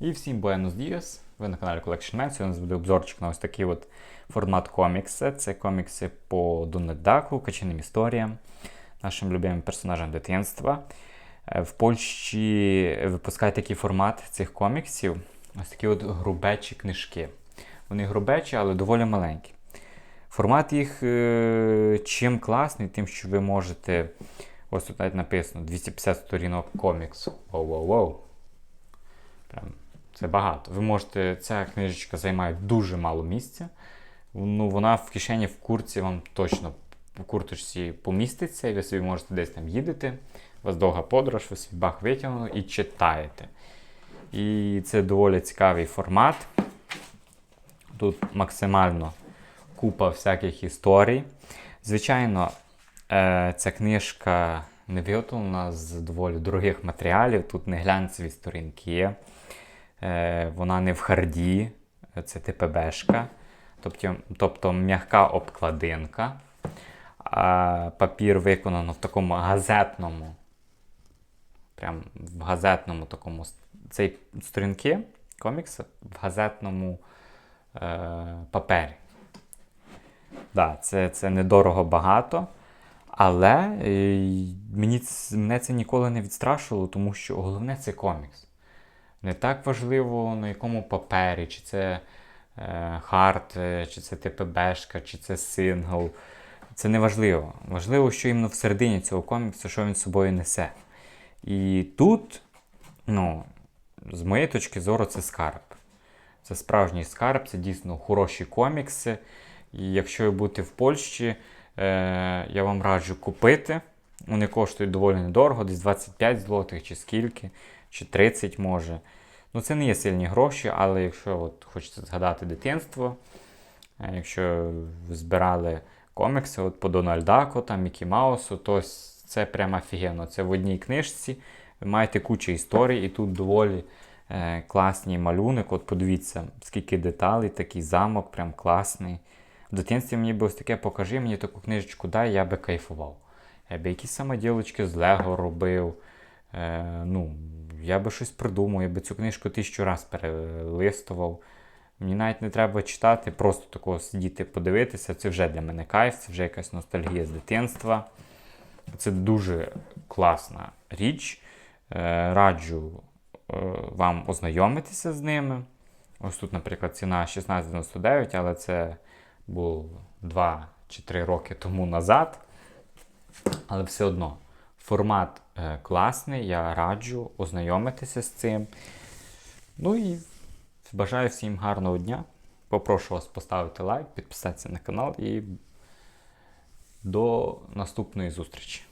І всім Буенос Діас. Ви на каналі Collection Man. Сьогодні у нас буде обзорчик на ось такий от формат комікси. Це комікси по Дональд Даку, каченим історіям, нашим любимим персонажам дитинства. Е, В Польщі випускають такий формат цих коміксів. Ось такі от грубечі книжки. Вони грубечі, але доволі маленькі. Формат їх е, чим класний, тим, що ви можете. Ось тут навіть написано 250 сторінок коміксу. Воу-воу-воу. Прям це багато. Ви можете, ця книжечка займає дуже мало місця. Ну, вона в кишені в курці вам точно в курточці поміститься, і ви собі можете десь там їдете. У вас довга подорож, ви собі бах витягнули і читаєте. І це доволі цікавий формат. Тут максимально купа всяких історій. Звичайно, е, ця книжка не виготовлена з доволі дорогих матеріалів. Тут не глянцеві сторінки, е, вона не в харді, це ТПБшка, тобто, тобто м'яка обкладинка. А папір виконано в такому газетному, прям в газетному такому цей сторінки комікса в газетному е, папері. Да, це, це недорого багато. Але е, мені, мене це ніколи не відстрашило, тому що головне це комікс. Не так важливо на якому папері, чи це е, е, чи це ТПБшка, чи це сингл. Це не важливо. Важливо, що іменно всередині цього коміксу, що він з собою несе. І тут, ну, з моєї точки зору, це скарб. Це справжній скарб, це дійсно хороші комікси. І якщо ви будете в Польщі, е, я вам раджу купити. Вони коштують доволі недорого, десь 25 злотих чи скільки, чи 30 може. Ну, це не є сильні гроші, але якщо от хочете згадати дитинство, е, якщо збирали комікси от по Дональдаку, там, Мікі Маусу, то це прямо офігенно. Це в одній книжці. Ви маєте кучу історій, і тут доволі е, класний малюнок. От подивіться, скільки деталей, такий замок, прям класний. В дитинстві мені би ось таке покажи, мені таку книжечку дай, я би кайфував. Я би якісь самоділочки з Лего робив. Е, ну, я би щось придумав, я би цю книжку тисячу раз перелистував. Мені навіть не треба читати, просто такого сидіти, подивитися. Це вже для мене кайф, це вже якась ностальгія з дитинства. Це дуже класна річ. Е, раджу е, вам ознайомитися з ними. Ось тут, наприклад, ціна 16,99, але це було 2 чи 3 роки тому назад. Але все одно формат е, класний, я раджу ознайомитися з цим. Ну і бажаю всім гарного дня. Попрошу вас поставити лайк, підписатися на канал і до наступної зустрічі.